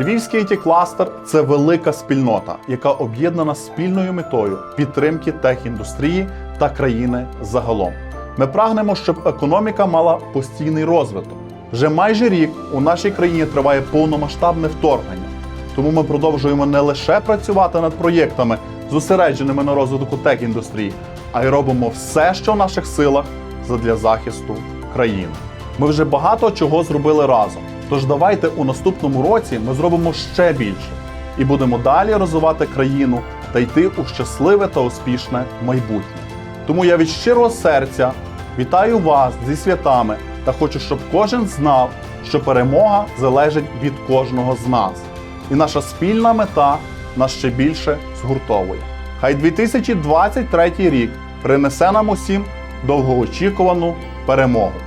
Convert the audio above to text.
Львівський it кластер це велика спільнота, яка об'єднана спільною метою підтримки техіндустрії та країни загалом. Ми прагнемо, щоб економіка мала постійний розвиток. Вже майже рік у нашій країні триває повномасштабне вторгнення. Тому ми продовжуємо не лише працювати над проєктами, зосередженими на розвитку тech-індустрії, а й робимо все, що в наших силах задля захисту країни. Ми вже багато чого зробили разом. Тож давайте у наступному році ми зробимо ще більше і будемо далі розвивати країну та йти у щасливе та успішне майбутнє. Тому я від щирого серця вітаю вас зі святами та хочу, щоб кожен знав, що перемога залежить від кожного з нас. І наша спільна мета нас ще більше згуртовує. Хай 2023 рік принесе нам усім довгоочікувану перемогу.